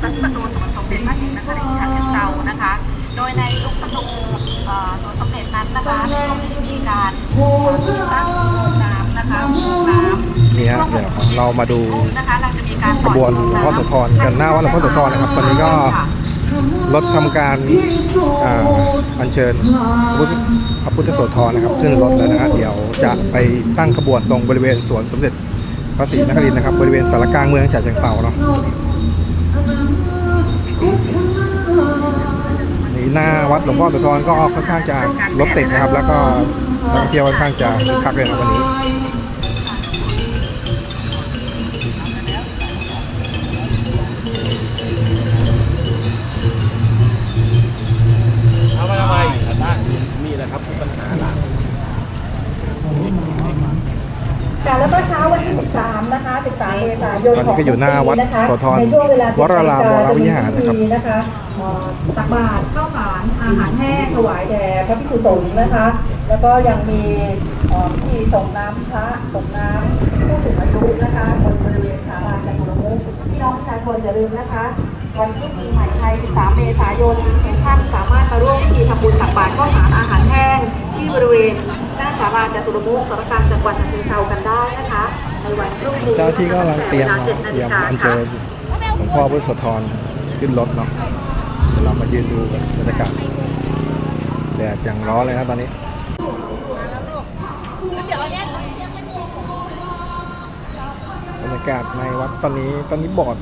พระประตูสวนสมเด็จพระศรีนครินทร์ฉะเชิงเทรานะคะ โดยในทุกประตูเอ่อสวนสมเด็จนั้นนะคะก็มีการเอ่อติดตั้งโอ่งน้ำนะคะโอ่งน้ำนี่ฮะเดี๋ยวเรามาดูนะคะเราจะมีการขบวนหลวงพ่อโสธรกันหน้าวัดหลวงพ่อโสธรนะครับตอนนี้ก็รถทำการอ่าอัญเชิญพระพุทธพระพุทธโสธรนะครับขึ้นรถแล้วนะฮะเดี๋ยวจะไปตั้งขบวนตรงบริเวณสวนสมเด็จพระศรีนครินทร์นะครับบริเวณสารกลางเมืองฉะเชิงเทราเนาะ หน้าวัดหลวงพ่อโสธรก็ค่อนข้างจะรถติดนะครับ แล้วก็นักท่องเที่ยวค่อนข้างจะคึกคักเลยนะวันนี้เอามาทำไมได้นี่แหละครับคือปัญหาหลักค่ะแล้วก็เช้าวันที่ 13 นะคะ 13เมษายนตอนนี้ก็อยู่หน้าวัดนะคะโสธรในช่วงเวลาวรารามวรวิหารนะครับนะคะเอ่อตักบาตรข้าวสาร อาหารแห้งถวายแด่พระภิกษุสงฆ์นะคะ แล้วก็ยังมีเอ่อพิธีส่งน้ำพระส่งน้ำผู้สูงอายุนะคะบนบริเวณศาลาจักรมุขพี่น้องประชาชนอย่าลืมนะคะ วันที่ปีใหม่ไทย 13 เมษายนทุกท่านสามารถมาร่วมพิธีทำบุญตักบาตรข้าวสารอาหารแห้งที่บริเวณหน้าศาลาจตุรมุขสารกลางจังหวัดฉะเชิงเทรากันได้นะคะในวันพรุ่งนี้เจ้าหน้าที่ก็กำลังเตรียมตั้เนาะแต่วลา7นาเตรีฬิยมกาอัญเชิญหลวงพ่อพุทธโสธรขึ้นรถเนาะ เดี๋ยวเรามายืนดูกันบรรยากาศแดดอย่างร้อนเลยนะตอนนี้บรรยากาศในวัดตอนนี้ตอนนี้โบอด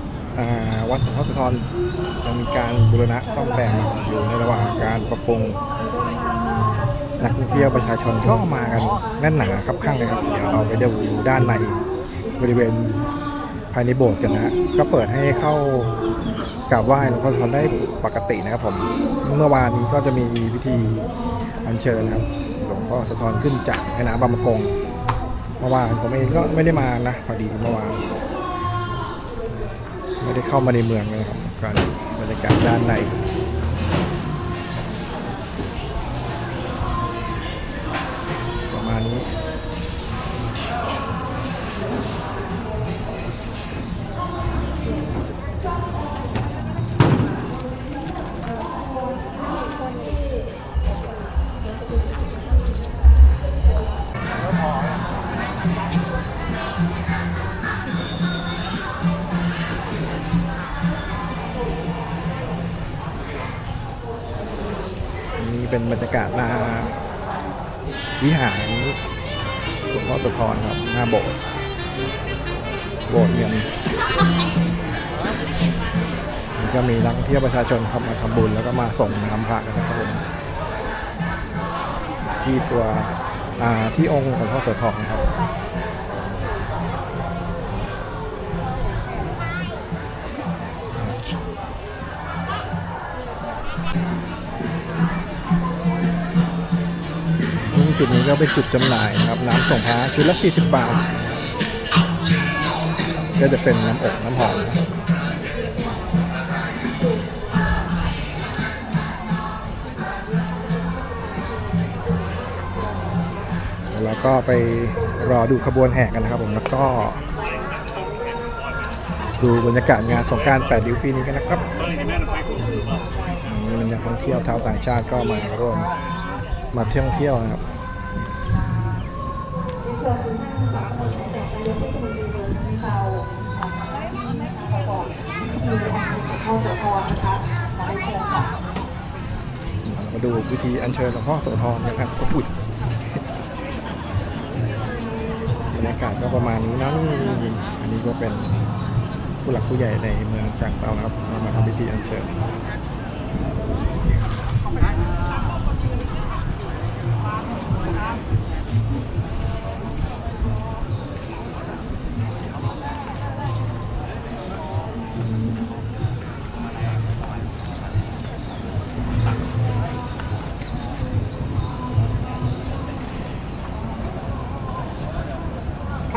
วัดหลวงพ่อโสธรยังมีการบูรณะซ่อมแซมอยู่ในระหว่างการปรับปรุงนักท่องเที่ยวประชาชนก็มากันแน่นหนาครับข้างเลยครับเดี๋ยวเราไปดูด้านในบริเวณภายในโบสถ์กันนะฮะก็เปิดให้เข้า กราบไหว้หลวงพ่อโสอนได้ปกตินะครับผมเมื่อวานนี้ก็จะมีพิธีอัญเชิญนะครับหลวงพ่อสะทอนขึ้นจากแม่น้ำบางประกงเมื่อวานผมเองก็ไม่ได้มานะพอดีเมื่อวานไม่ได้เข้ามาในเมืองเลยครับการบรรยากาศด้านใน เป็นบรรยากาศหน้าวิหารหลวงพ่อโสธรครับหน้าโบสถ์โบสถ์เนี่ยมันก็มีนักท่องเที่ยวประชาชนครับมาทำบุญแล้วก็มาส่งน้ำพระกันนะครับผมที่ตัวที่องค์หลวงพ่อโสธรครับ จุดนี้ก็เป็นจุดจำหน่ายนะครับน้ำส่งพระชุดละ 40 บาท ก็จะเป็นน้ำอบน้ำหอมแล้วก็ไปรอดูขบวนแห่กันนะครับผมแล้วก็ดูบรรยากาศงานสงการ8ดิวปีนี้กันนะครับมันนักท่องเที่ยวชาวต่างชาติก็มาร่วมมาเที่ยวเที่ยวนะครับ มาดูวิธีอัญเชิญหลวงพ่อโสธรนะครับก็อุดบรรยากาศก็ประมาณนี้นะนี่อันนี้ก็เป็นผู้หลักผู้ใหญ่ในเมืองจากเรานะครับมาทำพิธีอัญเชิญ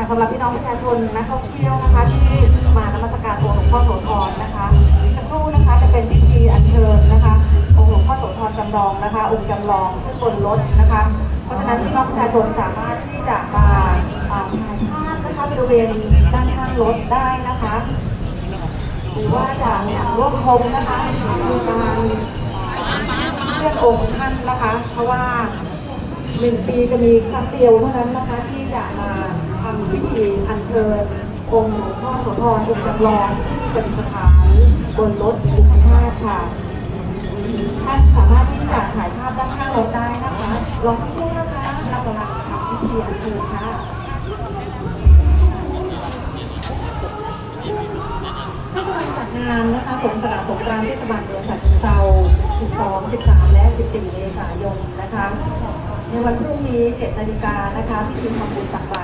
สำหรับพี่น้องประชาชนนักท่องเที่ยวนะคะ ที่มานมัสการองค์หลวงพ่อโสธรนะคะสักครู่นะคะจะเป็นพิธีอัญเชิญนะคะ องค์หลวงพ่อโสธรจำลองนะคะองค์จำลองขึ้นบนรถนะคะ เพราะฉะนั้นพี่น้องประชาชนสามารถที่จะมาถ่ายภาพนะคะบริเวณด้านข้างรถได้นะคะหรือว่าจะเนี่ยร่วมชมนะคะมีการเลื่อนองค์ท่านนะคะ เพราะว่าหนึ่งปีจะมีครั้งเดียวเท่านั้นนะคะที่จะมา ทำพิธีอัญเชิญองค์หลวงพ่อโสธรองค์จำลองที่ประดิษฐานบนรถบุคคาค่ะท่านสามารถที่จะถ่ายภาพด้านข้างรถได้นะคะลองสักครู่นะคะเรากำลังทำพิธีอัญเชิญค่ะให้กำลังจัดงานนะคะสงกรานต์สงกรานต์เทศบาลเมืองฉะเชิงเทรา12 13 และ 14 เมษายนนะคะ ในวันพรุ่งนี้ 7 นาฬิกานะคะพิธีทำบุญตักบา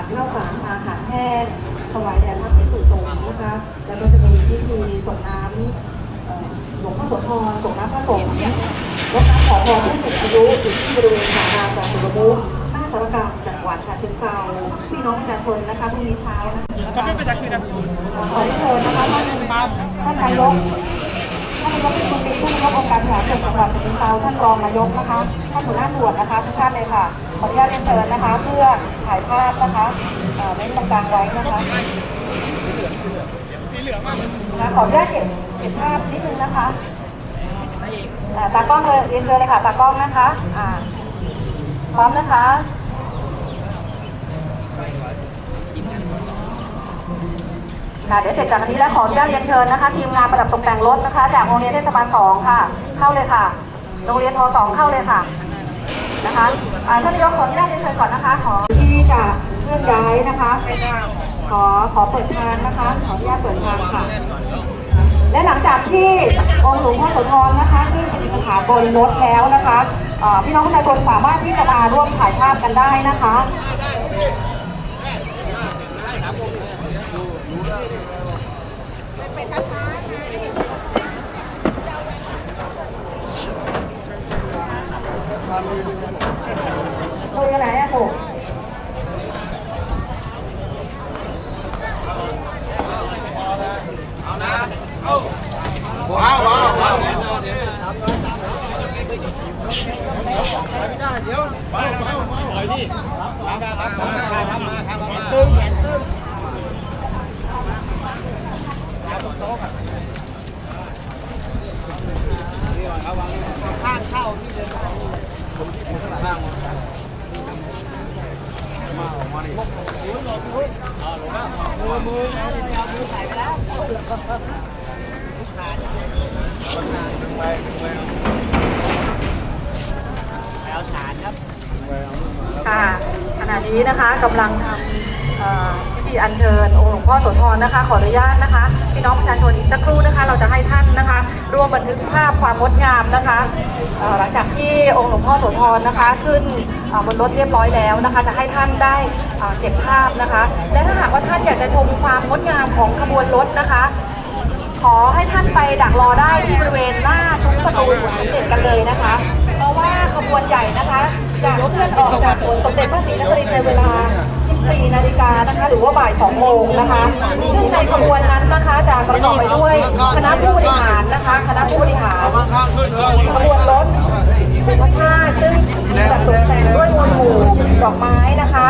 ตร ถวายแด่พระภิกษุสงฆ์นะคะแล้วก็จะมีพิธีส่งน้ำหลวงพ่อโสธรส่งน้ำพระสงฆ์รดน้ำขอพรผู้สูงอายุอยู่ที่บริเวณศาลาจากสุรมุขหน้าสารกลางจังหวัดฉะเชิงเทราพี่น้องประชาชนนะคะพรุ่งนี้เช้านะคะขอที่เชิญนะคะท่านท่านนายกท่านนายกเป็นคนดีผู้ องค์การบริหารส่วนจังหวัดฉะเชิงเทราท่านรองนายกนะคะท่านหัวหน้าส่วนนะคะทุกท่านเลยค่ะขออนุญาตเรียนเชิญนะคะ เพื่อถ่ายภาพนะคะเอ่อเน้นตรงกลางไว้นะคะนะขออนุญาตเก็บเก็บภาพนิดนึงนะคะอ่าตากล้องเลยเรียนเชิญเลยค่ะตากล้องนะคะอ่าพร้อมนะคะ ค่ะเดี๋ยวเสร็จจากอันนี้แล้วขออนุญาตเรียนเชิญนะคะ ทีมงานประดับตกแต่งรถนะคะ จากโรงเรียนเทศบาลสองค่ะ เข้าเลยค่ะ โรงเรียนทสองเข้าเลยค่ะนะคะท่านนายกขออนุญาตเรียนเชิญก่อนนะคะ ขอที่จะเคลื่อนย้ายนะคะ ขอขอเปิดทางนะคะ ขออนุญาตเปิดทางค่ะ และหลังจากที่องค์หลวงพ่อโสธรนะคะที่ปฏิสถานบนรถแล้วนะคะพี่น้องประชาชนสามารถที่จะมาร่วมถ่ายภาพกันได้นะคะ คุยกันไหนอะโก ค่ะขณะนี้นะคะกำลังทำ ธีอัญเชิญองค์หลวงพ่อโสธรนะคะ ขออนุญาตนะคะพี่น้องประชาชนอีกสักครู่นะคะ เราจะให้ท่านนะคะร่วมบันทึกภาพความงดงามนะคะหลังจากที่องค์หลวงพ่อโสธรนะคะ ขึ้นบนรถเรียบร้อยแล้วนะคะ จะให้ท่านได้เก็บภาพนะคะ และถ้าหากว่าท่านอยากจะชมความงดงามของขบวนรถนะคะ ขอให้ท่านไปดักรอได้ที่บริเวณหน้าทุกประตูสวนสมเด็จกันเลยนะคะ เพราะว่าขบวนใหญ่นะคะจะเคลื่อนออกจากสวนสมเด็จพระศรีนครินทร์ในเวลา 14นาฬิกานะคะหรือว่าบ่าย2โมงนะคะซึ่งในขบวนนั้นนะคะจะประกอบไปด้วยคณะผู้บริหารนะคะคณะผู้บริหารขบวนรถพระธาตุซึ่งจัดตกแต่งด้วยมวลหมู่ดอกไม้นะคะ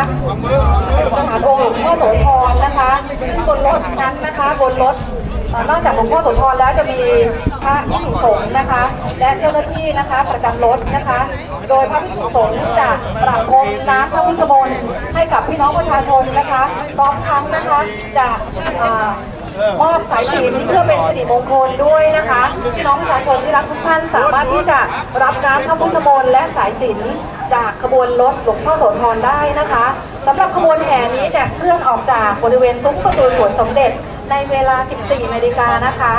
สถานองค์หลวงพ่อโสธรนะคะซึ่งบนรถนั้นนะคะบนรถนอกจากหลวงพ่อโสธรแล้วจะมีพระภิกษุสงฆ์นะคะ และเจ้าหน้าที่นะคะ ประจำรถนะคะ โดยพระภิกษุสงฆ์จะประพรมน้ำพระพุทธมนต์ให้กับพี่น้องประชาชนนะคะพร้อมทั้งนะคะจะมอบสายสินเพื่อเป็นสิริมงคลด้วยนะคะพี่น้องประชาชนที่รักทุกท่านสามารถที่จะรับน้ำพระพุทธมนต์และสายสินจากขบวนรถหลวงพ่อโสธรได้นะคะสำหรับขบวนแห่นี้จะเคลื่อนออกจากบริเวณซุ้มประตูสวนสมเด็จในเวลา 14นาฬิกานะคะ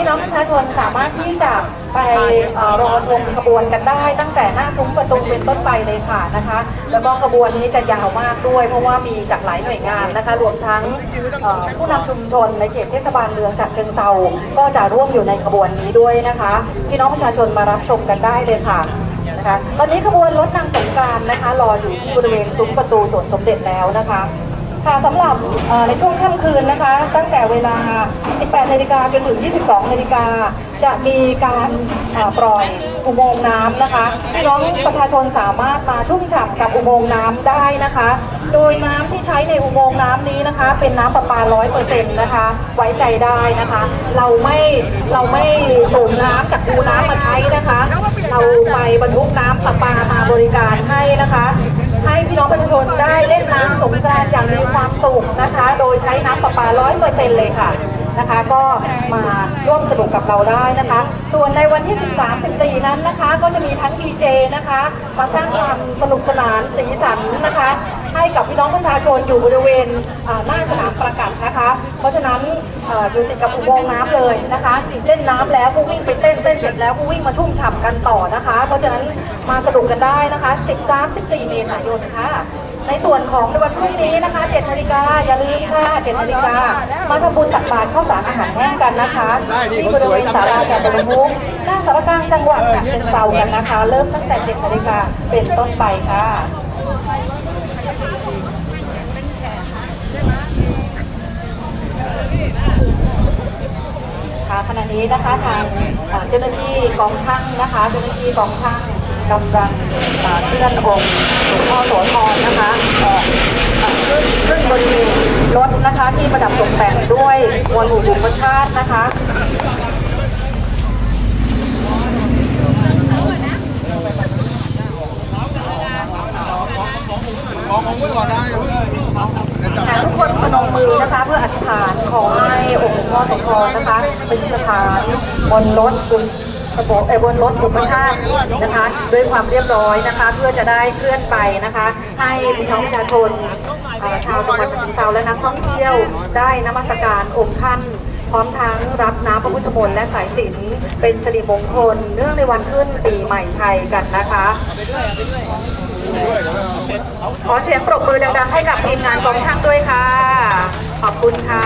พี่น้องประชาชนสามารถที่จะไปอรอชมขบวนกันได้ ตั้งแต่หน้าซุ้มประตูเป็นต้นไปเลยค่ะนะคะ แล้วก็ขบวนนี้จะยาวมากด้วย เพราะว่ามีจากหลายหน่วยงานนะคะ รวมทั้งผู้นำชุมชนในเขตเทศบาลเมืองฉะเชิงเทราก็จะร่วมอยู่ในขบวนนี้ด้วยนะคะพี่น้องประชาชนมารับชมกันได้เลยค่ะนะคะ ตอนนี้ขบวนรถนางสงการนะคะ รออยู่ที่บริเวณซุ้มประตูสวนสมเด็จแล้วนะคะ ค่ะสำหรับในช่วงค่ำคืนนะคะ ตั้งแต่เวลา 18 นาฬิกาจนถึง 22 นาฬิกาจะมีการปล่อยอุโมงค์น้ำนะคะพี่น้องประชาชนสามารถมาชุ่มฉ่ำกับอุโมงค์น้ำได้นะคะ โดยน้ำที่ใช้ในอุโมงค์น้ำนี้นะคะ เป็นน้ำประปา 100%นะคะ ไว้ใจได้นะคะ เราไม่เราไม่สูบน้ำจากคูน้ำมาใช้นะคะ เราไปบรรทุกน้ำประปามาบริการให้นะคะ ให้พี่น้องประชาชนได้เล่นน้ำสงกรานต์อย่างมีความสุขนะคะ โดยใช้น้ำประปา100%เลยค่ะนะคะ ก็มาร่วมสนุกกับเราได้นะคะ ส่วนในวันที่ 13 14 นั้นนะคะ ก็จะมีทั้งดีเจนะคะ มาสร้างความสนุกสนานสีสันนะคะ ให้กับพี่น้องประชาชนอยู่บริเวณอ่าหน้าสนามประกาศนะคะ เพราะฉะนั้นเอ่ออยู่ติดกับอุโมงค์น้ำเลยนะคะเล่นน้ำแล้วก็วิ่งไปเต้นเต้นเสร็จแล้วก็วิ่งมาทุ่มฉ่ำกันต่อนะคะ เพราะฉะนั้นมาสนุกกันได้นะคะ13 14เมษายนค่ะในส่วนของในวันพรุ่งนี้นะคะ7นาฬิกาอย่าลืมค่ะ7นาฬิกามาทำบุญตักบาตรข้าวสารอาหารแห้งกันนะคะที่บริเวณศาลาแก่บรมุกหน้าสารกลางจังหวัดฉะเชิงเทรากันนะคะ เริ่มตั้งแต่7นาฬิกาเป็นต้นไปค่ะ ค่ะขณะ นี้นะคะทางเจ้าหน้าที่กองช่างนะคะเจ้าหน้าที่กองช่างกำลังเคลื่อนองค์หลวงพ่อโสธรนะคะออกขึ้นขึ้นบนรถนะคะที่ประดับตกแต่งด้วยมวลหมู่บุพชาตินะคะ มองมองไว้ก่อนนะอย่าเพิ่งเดี๋ยวจับ ค่ะทุกคนพนมมือนะคะ เพื่ออธิษฐานขอให้องค์ห ลวงนะคะเป็นสถานบนรถบุญระบบเอ่อบนรถบุพชาตินะคะ ด้วยความเรียบร้อยนะคะ เพื่อจะได้เคลื่อนไปนะคะ ให้พี่น้องประชาชนชาวจังหวัดฉะเชิงเทราและนักท่องเที่ยวได้นมัสการองค์ท่านพร้อมทั้งรับน้ำพระพุทธมนต์และสายสิญจนเป็นสิริมงคลเนื่องในวันขึ้นปีใหม่ไทยกันนะคะขอเสียงปรบมือดังๆให้กับทีมงานกองช่างด้วยค่ะ ขอบคุณค่ะ